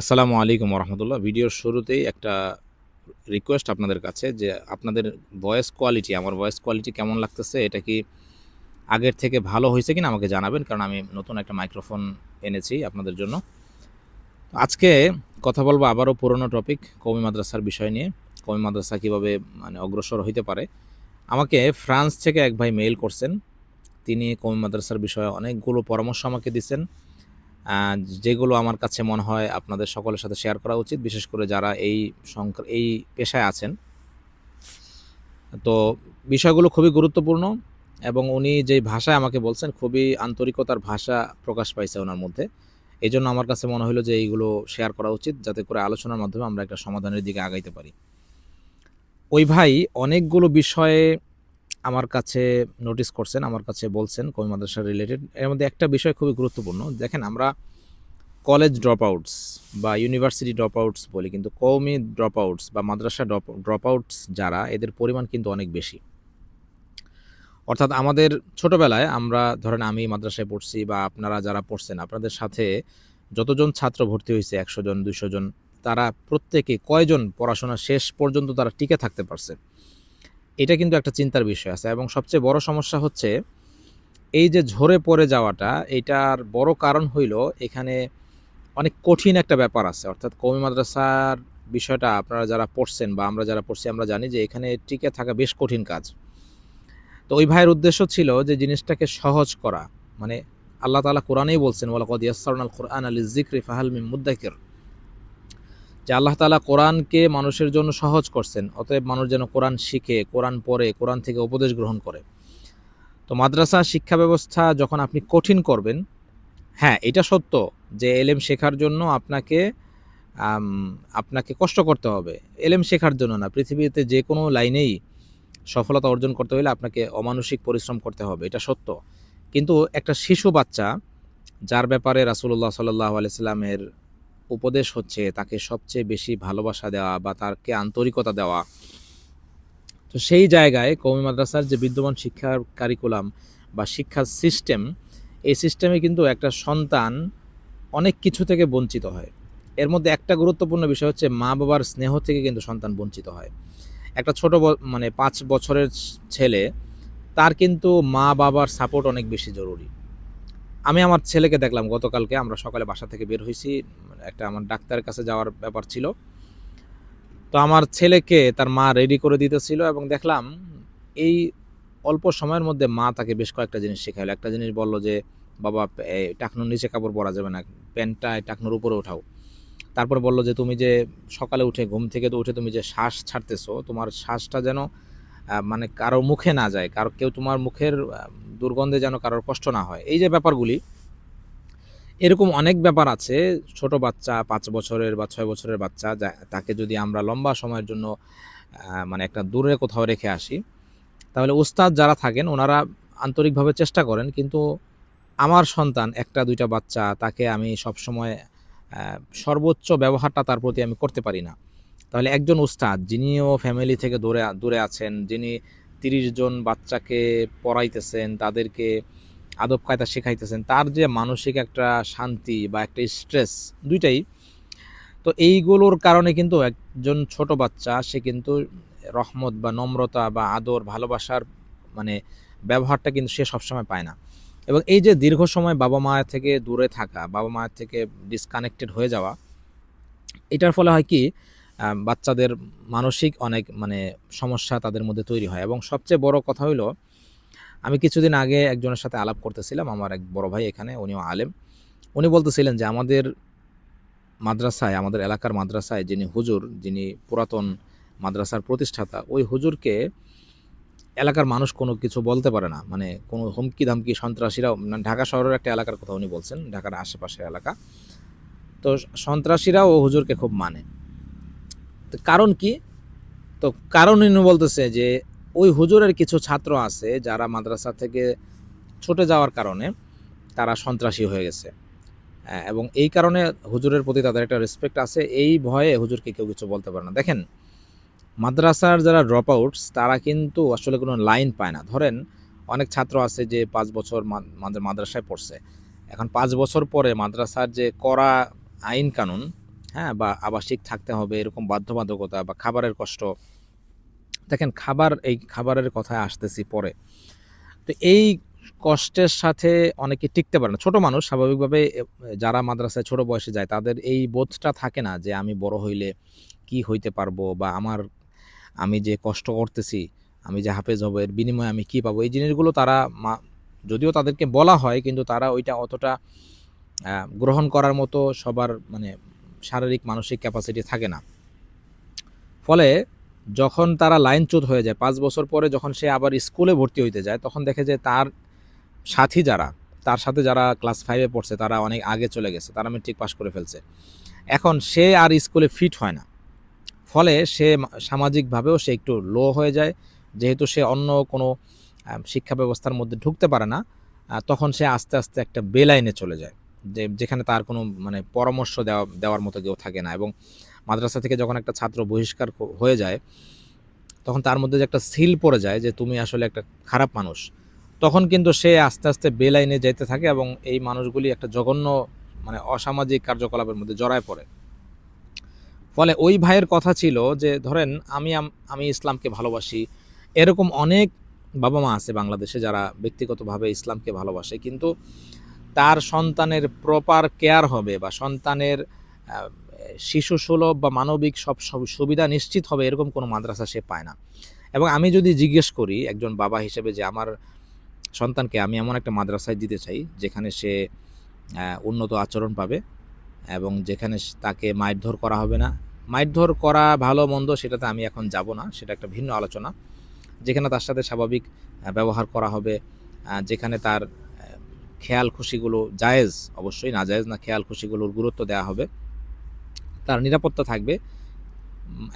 আসসালামু আলাইকুম রহমতুল্লাহ ভিডিওর শুরুতেই একটা রিকোয়েস্ট আপনাদের কাছে যে আপনাদের ভয়েস কোয়ালিটি আমার ভয়েস কোয়ালিটি কেমন লাগতেছে, এটা কি আগের থেকে ভালো হয়েছে কিনা আমাকে জানাবেন, কারণ আমি নতুন একটা মাইক্রোফোন এনেছি আপনাদের জন্য। আজকে কথা বলব আবারও পুরনো টপিক কমি মাদ্রাসার বিষয় নিয়ে। কমি মাদ্রাসা কীভাবে মানে অগ্রসর হইতে পারে? আমাকে ফ্রান্স থেকে এক ভাই মেইল করছেন। তিনি কমি মাদ্রাসার বিষয়ে অনেকগুলো পরামর্শ আমাকে দিচ্ছেন যেগুলো আমার কাছে মনে হয় আপনাদের সকলের সাথে শেয়ার করা উচিত, বিশেষ করে যারা এই এই পেশায় আছেন। তো বিষয়গুলো খুবই গুরুত্বপূর্ণ এবং উনি যে ভাষায় আমাকে বলছেন, খুবই আন্তরিকতার ভাষা প্রকাশ পাইছে ওনার মধ্যে। এই জন্য আমার কাছে মনে হলো যে এইগুলো শেয়ার করা উচিত, যাতে করে আলোচনার মাধ্যমে আমরা একটা সমাধানের দিকে আগাইতে পারি। ওই ভাই অনেকগুলো বিষয়ে আমার কাছে নোটিস করছেন, আমার কাছে বলছেন কমি মাদ্রাসা রিলেটেড এর মধ্যে একটা বিষয় খুবই গুরুত্বপূর্ণ। দেখেন আমরা কলেজ ড্রপ আউটস বা ইউনিভার্সিটি ড্রপ আউটস বলি, কিন্তু কৌমি ড্রপ আউটস বা মাদ্রাসা ড্রপ ড্রপ আউটস যারা, এদের পরিমাণ কিন্তু অনেক বেশি। অর্থাৎ আমাদের ছোটবেলায় আমরা, ধরেন আমি মাদ্রাসায় পড়ছি বা আপনারা যারা পড়ছেন, আপনাদের সাথে যতজন ছাত্র ভর্তি হয়েছে, একশো জন দুশো জন, তারা প্রত্যেকে কয়জন পড়াশোনা শেষ পর্যন্ত তারা টিকে থাকতে পারছে? এটা কিন্তু একটা চিন্তার বিষয় আছে এবং সবচেয়ে বড় সমস্যা হচ্ছে এই যে ঝরে পড়ে যাওয়াটা, এটার বড় কারণ হইল এখানে অনেক কঠিন একটা ব্যাপার আছে। অর্থাৎ কৌমি মাদ্রাসার বিষয়টা আপনারা যারা পড়ছেন বা আমরা যারা পড়ছি, আমরা জানি যে এখানে টিকে থাকা বেশ কঠিন কাজ। তো ওই ভাইয়ের উদ্দেশ্য ছিল যে জিনিসটাকে সহজ করা। মানে আল্লাহ তালা কোরআনেই বলছেন ওলা কদ ইয়াসারুল কোরআন আলী জিক্রি ফাহাল মিম মুদ্দাকির যে আল্লাহ তালা কোরআনকে মানুষের জন্য সহজ করছেন, অতএব মানুষ যেন কোরআন শিখে, কোরআন পড়ে, কোরআন থেকে উপদেশ গ্রহণ করে। তো মাদ্রাসা শিক্ষা ব্যবস্থা যখন আপনি কঠিন করবেন হ্যাঁ এটা সত্য যে এলেম শেখার জন্য আপনাকে আপনাকে কষ্ট করতে হবে। এলেম শেখার জন্য না, পৃথিবীতে যে কোনো লাইনেই সফলতা অর্জন করতে হলে আপনাকে অমানসিক পরিশ্রম করতে হবে, এটা সত্য। কিন্তু একটা শিশু বাচ্চা, যার ব্যাপারে রাসুল্লাহ সাল্লাহ আলাইস্লামের উপদেশ হচ্ছে তাকে সবচেয়ে বেশি ভালোবাসা দেওয়া বা তাকে আন্তরিকতা দেওয়া। তো সেই জায়গায় কৌমি মাদ্রাসার যে বিদ্যমান শিক্ষার কারিকুলাম বা শিক্ষার সিস্টেম এই সিস্টেমে কিন্তু একটা সন্তান অনেক কিছু থেকে বঞ্চিত হয়। এর মধ্যে একটা গুরুত্বপূর্ণ বিষয় হচ্ছে মা বাবার স্নেহ থেকে কিন্তু সন্তান বঞ্চিত হয়। একটা ছোট মানে পাঁচ বছরের ছেলে, তার কিন্তু মা বাবার সাপোর্ট অনেক বেশি জরুরি। আমি আমার ছেলেকে দেখলাম গতকালকে, আমরা সকালে বাসা থেকে বের হয়েছি একটা আমার ডাক্তারের কাছে যাওয়ার ব্যাপার ছিল। তো আমার ছেলেকে তার মা রেডি করে দিতেছিল এবং দেখলাম এই অল্প সময়ের মধ্যে মা তাকে বেশ কয়েকটা জিনিস শেখাইলো। একটা জিনিস বলল যে, বাবা টাকনুর নিচে কাপড় পরা যাবে না, প্যান্টটা টাকনুর উপরে ওঠাও তারপর বলল যে, তুমি যে সকালে উঠে, ঘুম থেকে তো উঠে তুমি যে শ্বাস ছাড়তেছো, তোমার শ্বাসটা যেন মানে কারও মুখে না যায়, কারও কেউ তোমার মুখের দুর্গন্ধে যেন কারোর কষ্ট না হয়। এই যে ব্যাপারগুলি, এরকম অনেক ব্যাপার আছে। ছোট বাচ্চা, পাঁচ বছরের বা ছয় বছরের বাচ্চা তাকে যদি আমরা লম্বা সময়ের জন্য মানে একটা দূরে কোথাও রেখে আসি, তাহলে উস্তাদ যারা থাকেন, ওনারা আন্তরিকভাবে চেষ্টা করেন, কিন্তু আমার সন্তান, একটা, দুইটা বাচ্চা, তাকে আমি সবসময় সর্বোচ্চ ব্যবহারটা তার প্রতি আমি করতে পারি না। তাহলে একজন উস্তাদ যিনিও ফ্যামিলি থেকে দূরে দূরে আছেন, যিনি তিরিশ জন বাচ্চাকে পড়াইতেছেন, তাদেরকে আদব কায়দা শেখাইতেছেন, তার যে মানসিক একটা শান্তি বা একটা স্ট্রেস দুইটাই, তো এইগুলোর কারণে কিন্তু একজন ছোট বাচ্চা, সে কিন্তু রহমত বা নম্রতা বা আদর, ভালোবাসার মানে ব্যবহারটা কিন্তু সে সবসময় পায় না। এবং এই যে দীর্ঘ সময় বাবা মায়ের থেকে দূরে থাকা, বাবা মায়ের থেকে ডিসকানেক্টেড হয়ে যাওয়া, এটার ফলে হয় কি বাচ্চাদের মানসিক অনেক মানে সমস্যা তাদের মধ্যে তৈরি হয়। এবং সবচেয়ে বড় কথা হইল, আমি কিছুদিন আগে একজনের সাথে আলাপ করতেছিলাম, আমার এক বড় ভাই এখানে, উনিও আলেম। উনি বলতেছিলেন যে, আমাদের মাদ্রাসায়, আমাদের এলাকার মাদ্রাসায় যিনি হুজুর, যিনি পুরাতন মাদ্রাসার প্রতিষ্ঠাতা, ওই হুজুরকে এলাকার মানুষ কোনো কিছু বলতে পারে না। মানে কোনো হুমকি ধামকি সন্ত্রাসীরাও মানে ঢাকা শহরের একটা এলাকার কথা উনি বলছেন, ঢাকার আশেপাশের এলাকা। তো সন্ত্রাসীরাও ও হুজুরকে খুব মানে। কারণ কি? তো কারণ উনি বলতেছে যে, ওই হুজুরের কিছু ছাত্র আছে যারা মাদ্রাসা থেকে ছুটে যাওয়ার কারণে তারা সন্ত্রাসী হয়ে গেছে। এবং এই কারণে হুজুরের প্রতি তাদের একটা রেসপেক্ট আছে। এই ভয়ে হুজুরকে কেউ কিছু বলতে পারে না। দেখেন, মাদ্রাসার যারা ড্রপ আউটস তারা কিন্তু আসলে কোনো লাইন পায় না। ধরেন, অনেক ছাত্র আছে যে পাঁচ বছর মাদ্রাসায় পড়ছে। এখন পাঁচ বছর পরে মাদ্রাসার যে করা আইন কানুন হ্যাঁ বা আবাসিক থাকতে হবে, এরকম বাধ্যবাধকতা বা খাবারের কষ্ট। দেখেন, খাবার, এই খাবারের কথায় আসতেছি পরে। তো এই কষ্টের সাথে অনেকে টিকতে পারে না। ছোটো মানুষ, স্বাভাবিকভাবে যারা মাদ্রাসায় ছোট বয়সে যায়, তাদের এই বোধটা থাকে না যে, আমি বড় হইলে কি হইতে পারব বা আমার, আমি যে কষ্ট করতেছি, আমি যে হাফেজ হব, এর বিনিময়ে আমি কি পাবো? এই জিনিসগুলো তারা মা- যদিও তাদেরকে বলা হয়, কিন্তু তারা ওইটা অতটা গ্রহণ করার মতো সবার মানে শারীরিক, মানসিক ক্যাপাসিটি থাকে না। ফলে যখন তারা লাইনচ্যুত হয়ে যায়, পাঁচ বছর পরে যখন সে আবার স্কুলে ভর্তি হইতে যায়, তখন দেখে যে তার সাথী যারা, তার সাথে যারা ক্লাস ফাইভে পড়ছে, তারা অনেক আগে চলে গেছে, তারা মেট্রিক পাস করে ফেলছে। এখন সে আর স্কুলে ফিট হয় না। ফলে সে সামাজিকভাবেও সে একটু লো হয়ে যায়। যেহেতু সে অন্য কোনো শিক্ষা ব্যবস্থার মধ্যে ঢুকতে পারে না তখন সে আস্তে আস্তে একটা বেলাইনে চলে যায়। যে যেখানে তার কোনো মানে পরামর্শ দেওয়া, দেওয়ার মতো কেউ থাকে না এবং মাদ্রাসা থেকে যখন একটা ছাত্র বহিষ্কার হয়ে যায়, তখন তার মধ্যে যে একটা সিল পড়ে যায় যে তুমি আসলে একটা খারাপ মানুষ। তখন কিন্তু সে আস্তে আস্তে বেলাইনে যেতে থাকে এবং এই মানুষগুলি একটা জঘন্য মানে অসামাজিক কার্যকলাপের মধ্যে জড়ায় পড়ে। ফলে ওই ভাইয়ের কথা ছিল যে, ধরেন আমি আমি ইসলামকে ভালোবাসি। এরকম অনেক বাবা মা আছে বাংলাদেশে যারা ব্যক্তিগতভাবে ইসলামকে ভালোবাসে। কিন্তু তার সন্তানের প্রপার কেয়ার হবে বা সন্তানের শিশু সুলভ বা মানবিক সব সব সুবিধা নিশ্চিত হবে এরকম কোনো মাদ্রাসা সে পায় না। এবং আমি যদি জিজ্ঞেস করি একজন বাবা হিসেবে যে আমার সন্তানকে আমি এমন একটা মাদ্রাসায় দিতে চাই যেখানে সে উন্নত আচরণ পাবে এবং যেখানে তাকে মারধর করা হবে না। মারধর করা ভালো মন্দ সেটাতে আমি এখন যাব না, সেটা একটা ভিন্ন আলোচনা। যেখানে তার সাথে স্বাভাবিক ব্যবহার করা হবে যেখানে তার খেয়াল খুশিগুলো জায়েজ, অবশ্যই না জায়েজ না, খেয়াল খুশিগুলোর গুরুত্ব দেওয়া হবে। তার নিরাপত্তা থাকবে।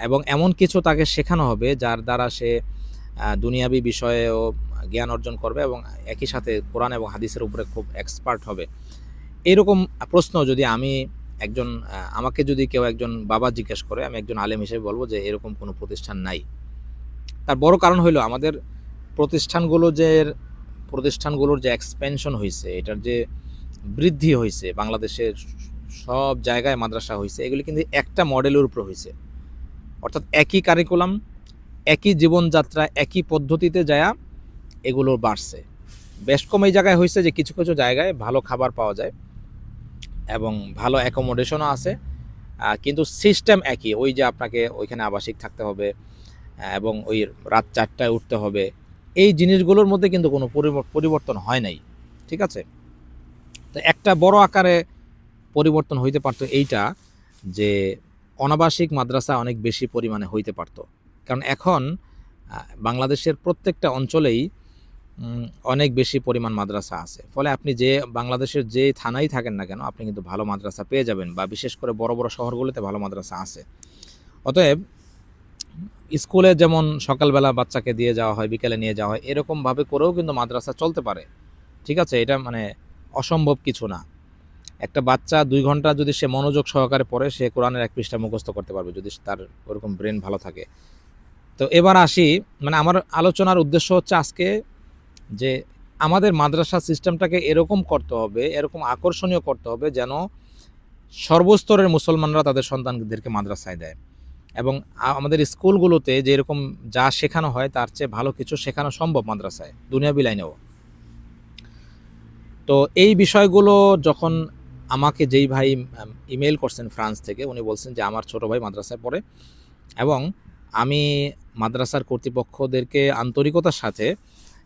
এবং এমন কিছু তাকে শেখানো হবে যার দ্বারা সে দুনিয়াবি বিষয়েও জ্ঞান অর্জন করবে এবং একই সাথে কোরআন এবং হাদিসের উপরে খুব এক্সপার্ট হবে। এরকম প্রশ্ন যদি আমি একজন আমাকে যদি কেউ একজন বাবা জিজ্ঞেস করে, আমি একজন আলেম হিসেবে বলব যে এরকম কোনো প্রতিষ্ঠান নাই। তার বড় কারণ হলো আমাদের প্রতিষ্ঠানগুলো যে প্রতিষ্ঠানগুলোর যে এক্সপেনশন হয়েছে এটার যে বৃদ্ধি হয়েছে বাংলাদেশের সব জায়গায় মাদ্রাসা হয়েছে এগুলি কিন্তু একটা মডেলের উপর হয়েছে অর্থাৎ একই কারিকুলাম একই জীবনযাত্রা, একই পদ্ধতিতে যায়া এগুলো বাড়ছে। বেশ কম এই জায়গায় হয়েছে যে কিছু কিছু জায়গায় ভালো খাবার পাওয়া যায় এবং ভালো অ্যাকোমোডেশনও আছে। কিন্তু সিস্টেম একই, ওই যে আপনাকে ওইখানে আবাসিক থাকতে হবে এবং ওই রাত চারটায় উঠতে হবে এই জিনিসগুলোর মধ্যে কিন্তু কোনো পরিবর্তন হয় নাই। ঠিক আছে? তো একটা বড় আকারে পরিবর্তন হইতে পারতো এইটা যে অনাবাসিক মাদ্রাসা অনেক বেশি পরিমাণে হইতে পারতো। কারণ এখন বাংলাদেশের প্রত্যেকটা অঞ্চলেই অনেক বেশি পরিমাণ মাদ্রাসা আছে। ফলে আপনি যে বাংলাদেশের যে থানায় থাকেন না কেন, আপনি কিন্তু ভালো মাদ্রাসা পেয়ে যাবেন বা বিশেষ করে বড় বড় শহরগুলোতে ভালো মাদ্রাসা আছে। অতএব স্কুলে যেমন সকালবেলা বাচ্চাকে দিয়ে যাওয়া হয়, বিকেলে নিয়ে যাওয়া হয়, এরকমভাবে করেও কিন্তু মাদ্রাসা চলতে পারে। ঠিক আছে? এটা মানে অসম্ভব কিছু না। একটা বাচ্চা দুই ঘণ্টা যদি সে মনোযোগ সহকারে পড়ে, সে কোরআনের এক পৃষ্ঠা মুখস্থ করতে পারবে যদি তার ওরকম ব্রেন ভালো থাকে। তো এবার আসি মানে আমার আলোচনার উদ্দেশ্য হচ্ছে আজকে যে আমাদের মাদ্রাসা সিস্টেমটাকে এরকম করতে হবে, এরকম আকর্ষণীয় করতে হবে যেন সর্বস্তরের মুসলমানরা তাদের সন্তানদেরকে মাদ্রাসায় দেয়। এবং আমাদের স্কুলগুলোতে যে এরকম যা শেখানো হয়, তার চেয়ে ভালো কিছু শেখানো সম্ভব মাদ্রাসায়, দুনিয়াবি লাইনেও। তো এই বিষয়গুলো যখন আমাকে যেই ভাই ইমেল করছেন ফ্রান্স থেকে, উনি বলছেন যে, আমার ছোট ভাই মাদ্রাসায় পড়ে এবং আমি মাদ্রাসার কর্তৃপক্ষদেরকে আন্তরিকতার সাথে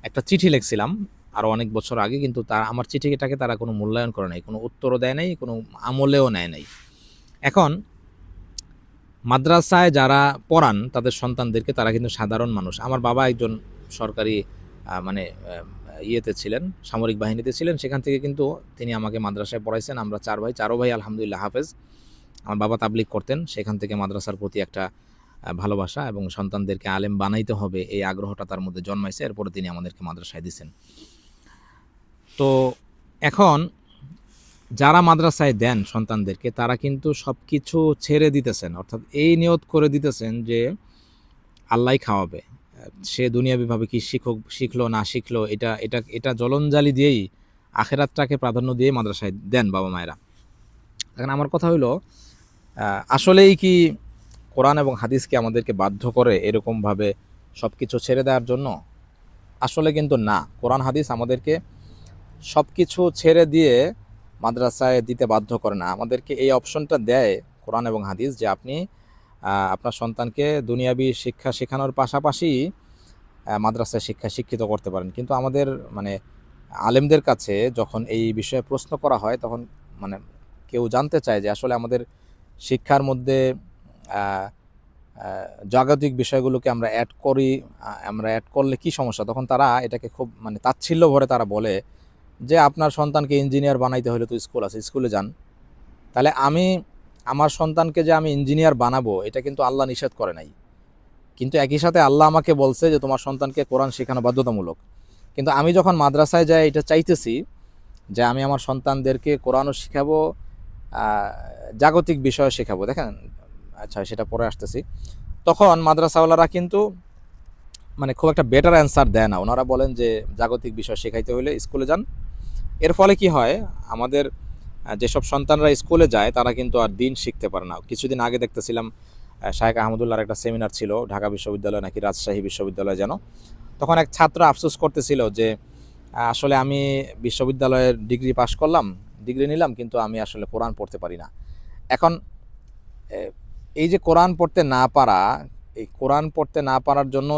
একটা চিঠি লিখছিলাম আরও অনেক বছর আগে, কিন্তু তার, আমার চিঠিটাকে তারা কোনো মূল্যায়ন করে নাই, কোনো উত্তরও দেয় নাই, কোনো আমলেও নেয় নাই। এখন মাদ্রাসায় যারা পড়ান, তাদের সন্তানদেরকে তারা কিন্তু সাধারণ মানুষ। আমার বাবা একজন সরকারি মানে ইয়েতে ছিলেন, সামরিক বাহিনীতে ছিলেন। সেখান থেকে কিন্তু তিনি আমাকে মাদ্রাসায় পড়াইছেন। আমরা চার ভাই, চারো ভাই আলহামদুলিল্লাহ হাফেজ। আমার বাবা তাবলিক করতেন। সেখান থেকে মাদ্রাসার প্রতি একটা ভালোবাসা এবং সন্তানদেরকে আলেম বানাইতে হবে এই আগ্রহটা তার মধ্যে জন্মাইছে। এরপরে তিনি আমাদেরকে মাদ্রাসায় দিয়েছেন তো এখন যারা মাদ্রাসায় দেন সন্তানদেরকে, তারা কিন্তু সব কিছু ছেড়ে দিতেছেন, অর্থাৎ এই নিয়ত করে দিতেছেন যে আল্লাহ খাওয়াবে। সে দুনিয়াবিভাবে কি শিখুক, শিখলো না শিখলো, এটা এটা এটা জলঞ্জালি দিয়েই, আখেরাতটাকে প্রাধান্য দিয়ে মাদ্রাসায় দেন বাবা মায়েরা। এখন আমার কথা হইল আসলেই কি কোরআন এবং হাদিসকে আমাদেরকে বাধ্য করে এরকমভাবে সব কিছু ছেড়ে দেওয়ার জন্য? আসলে কিন্তু না। কোরআন, হাদিস আমাদেরকে সব কিছু ছেড়ে দিয়ে মাদ্রাসায় দিতে বাধ্য করে না। আমাদেরকে এই অপশনটা দেয় কোরআন এবং হাদিস যে আপনি আপনার সন্তানকে দুনিয়াবি শিক্ষা শেখানোর পাশাপাশি মাদ্রাসায় শিক্ষা শিক্ষিত করতে পারেন। কিন্তু আমাদের মানে আলেমদের কাছে যখন এই বিষয়ে প্রশ্ন করা হয়, তখন মানে কেউ জানতে চায় যে আসলে আমাদের শিক্ষার মধ্যে জাগতিক বিষয়গুলোকে আমরা অ্যাড করি আমরা অ্যাড করলে কি সমস্যা? তখন তারা এটাকে খুব মানে তাচ্ছিল্য ভরে তারা বলে যে আপনার সন্তানকে ইঞ্জিনিয়ার বানাইতে হলে তো স্কুল আছে স্কুলে যান। তাহলে আমি, আমার সন্তানকে যে আমি ইঞ্জিনিয়ার বানাবো, এটা কিন্তু আল্লাহ নিষেধ করে নাই। কিন্তু একই সাথে আল্লাহ আমাকে বলছে যে তোমার সন্তানকে কোরআন শেখানো বাধ্যতামূলক। কিন্তু আমি যখন মাদ্রাসায় যাই, এটা চাইতেছি যে আমি আমার সন্তানদেরকে কোরআনও শেখাবো জাগতিক বিষয় শেখাবো। দেখেন আচ্ছা সেটা পরে আসতেছি। তখন মাদ্রাসাওয়ালারা কিন্তু মানে খুব একটা বেটার অ্যান্সার দেয় না। ওনারা বলেন যে, জাগতিক বিষয় শেখাইতে হলে স্কুলে যান। এর ফলে কি হয়? আমাদের যেসব সন্তানরা স্কুলে যায়, তারা কিন্তু আর দিন শিখতে পারে না। কিছুদিন আগে দেখতেছিলাম শায়েখ আহমদুল্লাহর একটা সেমিনার ছিল, ঢাকা বিশ্ববিদ্যালয় নাকি রাজশাহী বিশ্ববিদ্যালয় যেন। তখন এক ছাত্র আফসোস করতেছিল যে আসলে আমি বিশ্ববিদ্যালয়ের ডিগ্রি পাশ করলাম, ডিগ্রি নিলাম, কিন্তু আমি আসলে কোরআন পড়তে পারি না। এখন এই যে কোরআন পড়তে না পারা, এই কোরআন পড়তে না পারার জন্য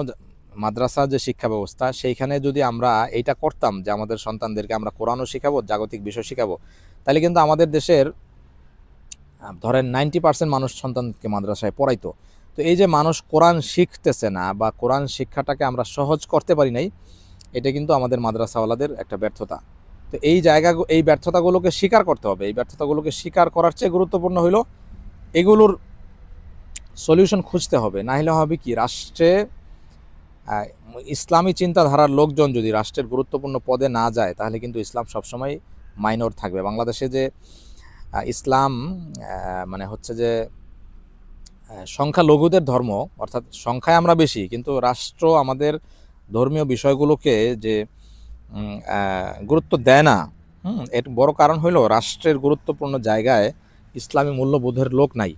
মাদ্রাসা যে শিক্ষা ব্যবস্থা, সেইখানে যদি আমরা এইটা করতাম যে আমাদের সন্তানদেরকে আমরা কোরআনও শেখাবো, জাগতিক বিষয় শেখাবো, তাহলে কিন্তু আমাদের দেশের ধরেন নাইনটি পার্সেন্ট মানুষ সন্তানকে মাদ্রাসায় পড়াইতো। তো এই যে মানুষ কোরআন শিখতেছে না বা কোরআন শিক্ষাটাকে আমরা সহজ করতে পারি নাই, এটা কিন্তু আমাদের মাদ্রাসাওয়ালাদের একটা ব্যর্থতা। তো এই জায়গা, এই ব্যর্থতাগুলোকে স্বীকার করতে হবে। এই ব্যর্থতাগুলোকে স্বীকার করার চেয়ে গুরুত্বপূর্ণ হলো এগুলোর সলিউশন খুঁজতে হবে। না হলে হবে কি? রাষ্ট্রে ইসলামী চিন্তাধারার লোকজন যদি রাষ্ট্রের গুরুত্বপূর্ণ পদে না যায়, তাহলে কিন্তু ইসলাম সবসময় মাইনর থাকবে। বাংলাদেশে যে ইসলাম মানে হচ্ছে যে সংখ্যালঘুদের ধর্ম, অর্থাৎ সংখ্যায় আমরা বেশি, কিন্তু রাষ্ট্র আমাদের ধর্মীয় বিষয়গুলোকে যে গুরুত্ব দেয় না, হুম, এর বড় কারণ হলো রাষ্ট্রের গুরুত্বপূর্ণ জায়গায় ইসলামী মূল্যবোধের লোক নাই।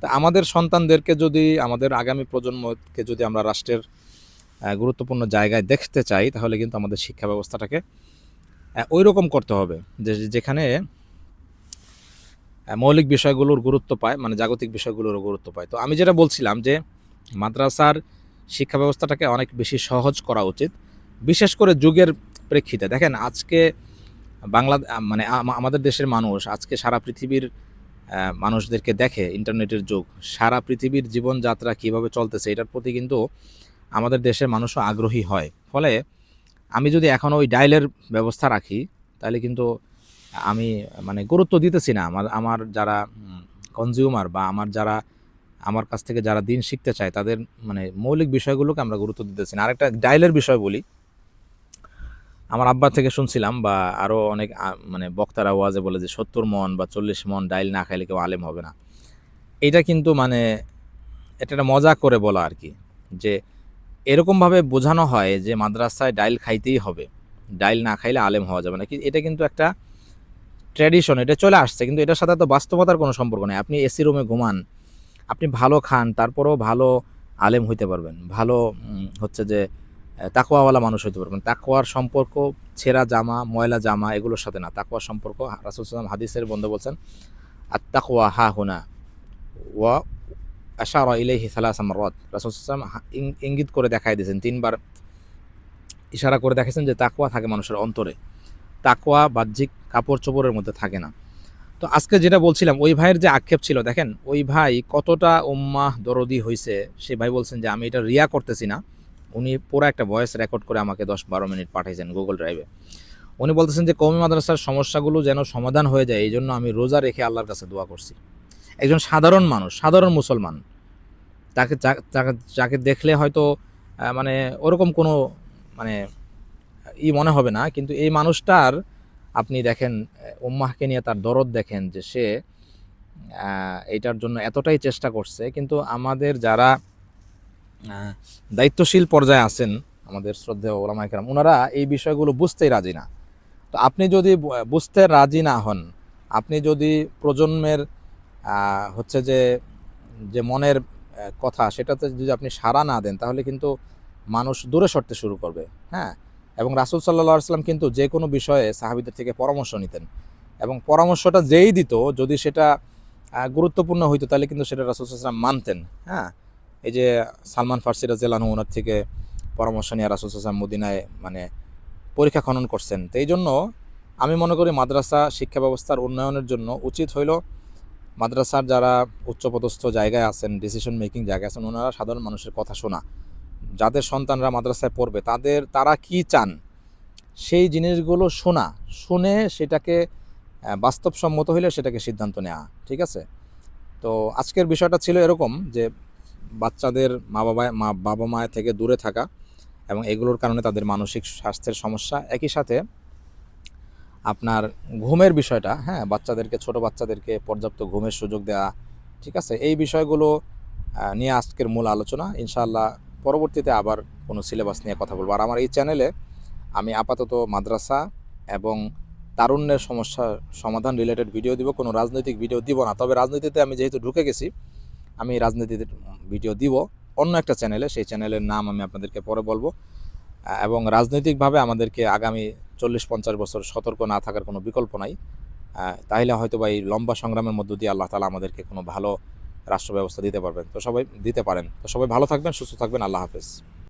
তা আমাদের সন্তানদেরকে যদি, আমাদের আগামী প্রজন্মকে যদি আমরা রাষ্ট্রের গুরুত্বপূর্ণ জায়গায় দেখতে চাই, তাহলে কিন্তু আমাদের শিক্ষা ব্যবস্থাটাকে ওই রকম করতে হবে যে যেখানে মৌলিক বিষয়গুলোর গুরুত্ব পায় মানে জাগতিক বিষয়গুলোরও গুরুত্ব পায়। তো আমি যেটা বলছিলাম যে, মাদ্রাসার শিক্ষা ব্যবস্থাটাকে অনেক বেশি সহজ করা উচিত, বিশেষ করে যুগের প্রেক্ষিতে। দেখেন, আজকে বাংলা মানে আমাদের দেশের মানুষ আজকে সারা পৃথিবীর মানুষদেরকে দেখে, ইন্টারনেটের যুগ, সারা পৃথিবীর জীবনযাত্রা কীভাবে চলতেছে, এটার প্রতি কিন্তু আমাদের দেশের মানুষও আগ্রহী হয়। ফলে আমি যদি এখন ওই ডায়ালের ব্যবস্থা রাখি, তাহলে কিন্তু আমি মানে গুরুত্ব দিতেছি না। আমার আমার যারা কনজিউমার বা আমার যারা, আমার কাছ থেকে যারা দিন শিখতে চায়, তাদের মানে মৌলিক বিষয়গুলোকে আমরা গুরুত্ব দিতেছি না। আরেকটা ডায়ালের বিষয় বলি। আমার আব্বা থেকে শুনছিলাম বা আরও অনেক মানে বক্তারা ওয়াজে বলে যে, সত্তর মন বা চল্লিশ মন ডাইল না খাইলে কেউ আলেম হবে না। এটা কিন্তু মানে এটা একটা মজা করে বলা আর কি। যে এরকমভাবে বোঝানো হয় যে মাদ্রাসায় ডাইল খাইতেই হবে। ডাইল না খাইলে আলেম হওয়া যাবে না। কি, এটা কিন্তু একটা ট্র্যাডিশন, এটা চলে আসছে। কিন্তু এটার সাথে তো বাস্তবতার কোনো সম্পর্ক নেই। আপনি এসি রুমে ঘুমান, আপনি ভালো খান, তারপরেও ভালো আলেম হইতে পারবেন। ভালো হচ্ছে যে তাকোয়াওয়ালা মানুষ হইতে পারবেন। তাকোয়ার সম্পর্ক ছেঁড়া জামা, ময়লা জামা, এগুলোর সাথে না। তাকোয়ার সম্পর্ক, রাসুল সাল্লাম হাদিসের বন্ধু বলছেন আর তাকওয়া হা হুনা ওয়া আশারা ইলাইহি সালাসা মাররাত। রাসূল সাল্লাল্লাহু আলাইহি ওয়াসাল্লাম ইং- ইঙ্গিত করে দেখাই দিয়েছেন তিনবার। ইশারা করে দেখেছেন যে তাকুয়া থাকে মানুষের অন্তরে। তাকুয়া বাহ্যিক কাপড় চোপড়ের মধ্যে থাকে না। তো আজকে যেটা বলছিলাম, ওই ভাইয়ের যে আক্ষেপ ছিল, দেখেন, ওই ভাই কতটা উম্মাহ দরদি হয়েছে সে ভাই বলছেন যে, আমি এটা রিয়া করতেছি না। উনি পুরো একটা ভয়েস রেকর্ড করে আমাকে দশ বারো মিনিট পাঠাইছেন গুগল ড্রাইভে। উনি বলতেছেন যে কৌমি মাদ্রাসার সমস্যাগুলো যেন সমাধান হয়ে যায় এই জন্য আমি রোজা রেখে আল্লাহর কাছে দোয়া করছি। একজন সাধারণ মানুষ, সাধারণ মুসলমান তাকে যাকে দেখলে হয়তো মানে ওরকম কোনো মানে ই মনে হবে না। কিন্তু এই মানুষটার আপনি দেখেন উম্মাহকে নিয়ে তার দরদ দেখেন যে সে আহ, এইটার জন্য এতটাই চেষ্টা করছে। কিন্তু আমাদের যারা দায়িত্বশীল পর্যায়ে আছেন আমাদের শ্রদ্ধেয় ওলামা একরাম ওনারা এই বিষয়গুলো বুঝতেই রাজি না। তো আপনি যদি বুঝতে রাজি না হন আপনি যদি প্রজন্মের হচ্ছে যে যে মনের কথা, সেটাতে যদি আপনি সাড়া না দেন, তাহলে কিন্তু মানুষ দূরে সরতে শুরু করবে হ্যাঁ? এবং রাসুল সাল্লাহ আসলাম কিন্তু যে কোনো বিষয়ে সাহাবিদের থেকে পরামর্শ নিতেন। এবং পরামর্শটা যেই দিত, যদি সেটা গুরুত্বপূর্ণ হইতো, তাহলে কিন্তু সেটা রাসুল সাল্লাম মানতেন হ্যাঁ? এই যে সালমান ফার্সি রাজিয়ালানু ওনার থেকে পরামর্শ নিয়ে রাসুল সাল্লাম মদিনায় মানে পরীক্ষা খনন করছেন। তো এই জন্য আমি মনে করি মাদ্রাসা শিক্ষা ব্যবস্থার উন্নয়নের জন্য উচিত হইল মাদ্রাসার যারা উচ্চপদস্থ জায়গায় আছেন ডিসিশন মেকিং জায়গায় আছেন, ওনারা সাধারণ মানুষের কথা শোনা। যাদের সন্তানরা মাদ্রাসায় পড়বে, তাদের, তারা কি চান? সেই জিনিসগুলো শোনা। শুনে সেটাকে বাস্তবসম্মত হইলে সেটাকে সিদ্ধান্ত নেওয়া ঠিক আছে? তো আজকের বিষয়টা ছিল এরকম যে, বাচ্চাদের মা বাবা মা বাবা মায়ের থেকে দূরে থাকা এবং এগুলোর কারণে তাদের মানসিক স্বাস্থ্যের সমস্যা। একই সাথে আপনার ঘুমের বিষয়টা হ্যাঁ বাচ্চাদেরকে, ছোট বাচ্চাদেরকে পর্যাপ্ত ঘুমের সুযোগ দেওয়া ঠিক আছে? এই বিষয়গুলো নিয়ে আজকের মূল আলোচনা। ইনশাআল্লাহ পরবর্তীতে আবার কোনো সিলেবাস নিয়ে কথা বলব। আর আমার এই চ্যানেলে আমি আপাতত মাদ্রাসা এবং তারুণ্যের সমস্যা সমাধান রিলেটেড ভিডিও দিব, কোনো রাজনৈতিক ভিডিও দিব না। তবে রাজনীতিতে আমি যেহেতু ঢুকে গেছি, আমি রাজনীতিতে ভিডিও দিব। অন্য একটা চ্যানেলে, সেই চ্যানেলের নাম আমি আপনাদেরকে পরে বলব। এবং রাজনৈতিকভাবে আমাদেরকে আগামী চল্লিশ, পঞ্চাশ বছর সতর্ক না থাকার কোনো বিকল্প নাই। তাহলে হয়তো বা এই লম্বা সংগ্রামের মধ্য দিয়ে আল্লাহ তালা আমাদেরকে কোনো ভালো রাষ্ট্র ব্যবস্থা দিতে পারবেন। তো সবাই দিতে পারেন। তো সবাই ভালো থাকবেন, সুস্থ থাকবেন। আল্লাহ হাফেজ।